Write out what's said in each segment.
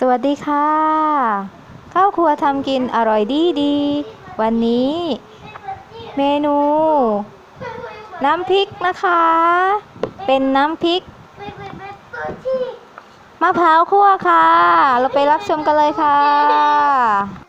สวัสดีค่ะ ข้าวครัวทำกินอร่อยดีดีๆวันนี้ เมนู น้ำพริกนะคะ เป็นน้ำพริกมะพร้าวคั่วค่ะ เราไปรับชมกันเลยค่ะ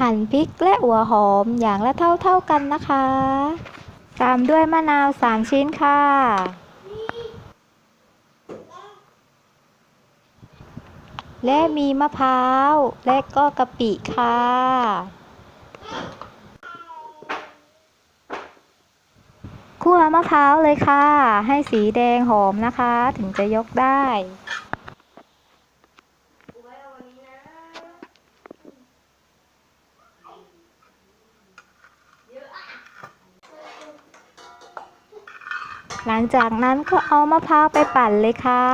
หั่นพริกและหัวหอมอย่างละเท่าเท่าๆกันนะคะ ตามด้วยมะนาว 3 ชิ้นค่ะ และมีมะพร้าว และก็กะปิค่ะ คั่วมะพร้าวเลยค่ะ ให้สีแดงหอมนะคะ ถึงจะยกได้ หลังจากนั้นก็เอามะพร้าวไปปั่นเลยค่ะ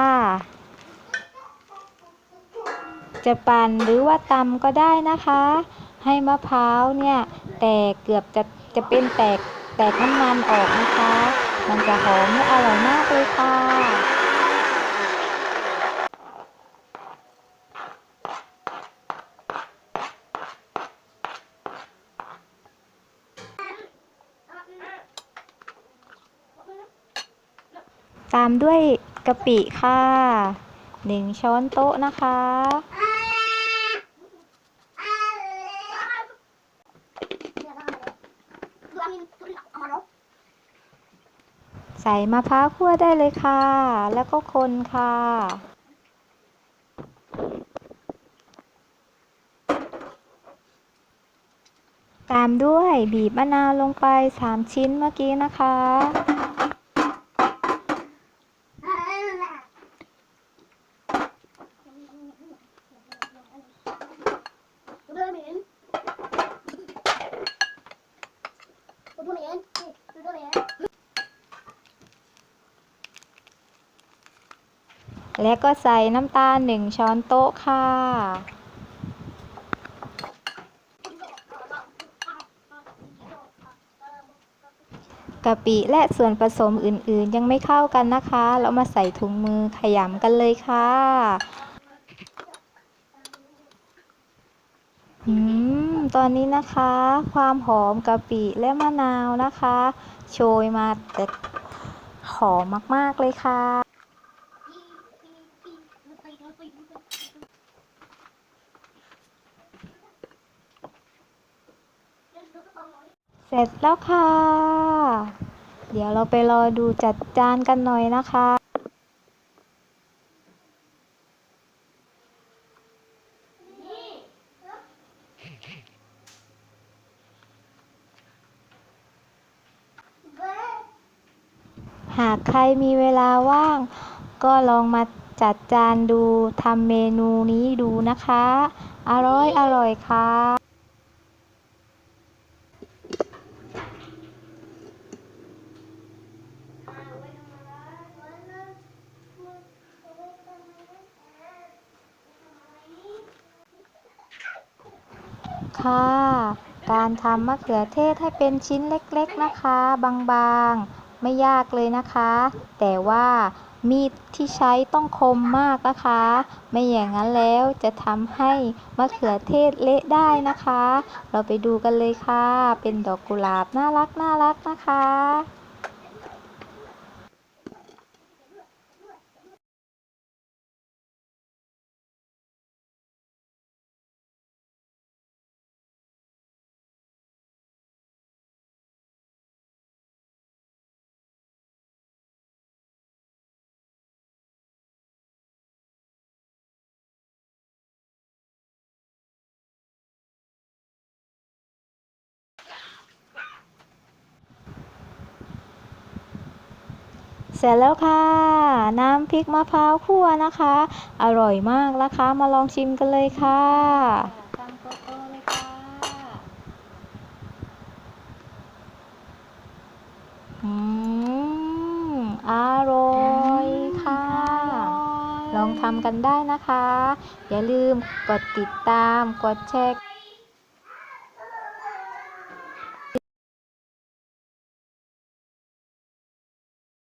จะปั่นหรือว่าตำก็ได้นะคะ ให้มะพร้าวเนี่ยแตกเกือบจะจะเป็นแตกแตกน้ำมันออกนะคะ มันจะหอมและอร่อยมากเลยค่ะ ตามด้วยกะปิค่ะหนึ่งช้อนโต๊ะนะคะ ใส่มะพร้าวคั่วได้เลยค่ะ แล้วก็คนค่ะ ตามด้วยบีบมะนาวลงไป 3 ชิ้นเมื่อกี้นะคะ และก็ใส่น้ำตาล1ช้อนโต๊ะค่ะ กะปิและส่วนผสมอื่นๆ ยังไม่เข้ากันนะคะเรามาใส่ถุงมือขยำกันเลยค่ะอืม ตอนนี้นะคะ ความหอมกะปิและมะนาวนะคะ โชยมาแต่หอมมาก ๆ เลยค่ะ เสร็จแล้วค่ะ เดี๋ยวเราไปรอดูจัดจานกันหน่อยนะคะหากใครมีเวลาว่าง ก็ลองมา จัดจานดูทำเมนูนี้ดูนะคะ อร่อยอร่อยค่ะค่ะ การทำมะเขือเทศให้เป็นชิ้นเล็กๆนะคะ บางๆ ไม่ยากเลยนะคะ แต่ว่า มีดที่ใช้ต้องคมมากนะคะ ไม่อย่างนั้นแล้วจะทำให้มะเขือเทศเละได้นะคะ เราไปดูกันเลยค่ะ เป็นดอกกุหลาบน่ารักน่ารักนะคะ ร็จแล้วค่ะ น้ำพริกมะพร้าวคั่วนะคะ อร่อยมากนะคะ มาลองชิมกันเลยค่ะคำโตๆเลยค่ะอืมอร่อยค่ะ ลองทำกันได้นะคะ อย่าลืมกดติดตามกดแชร์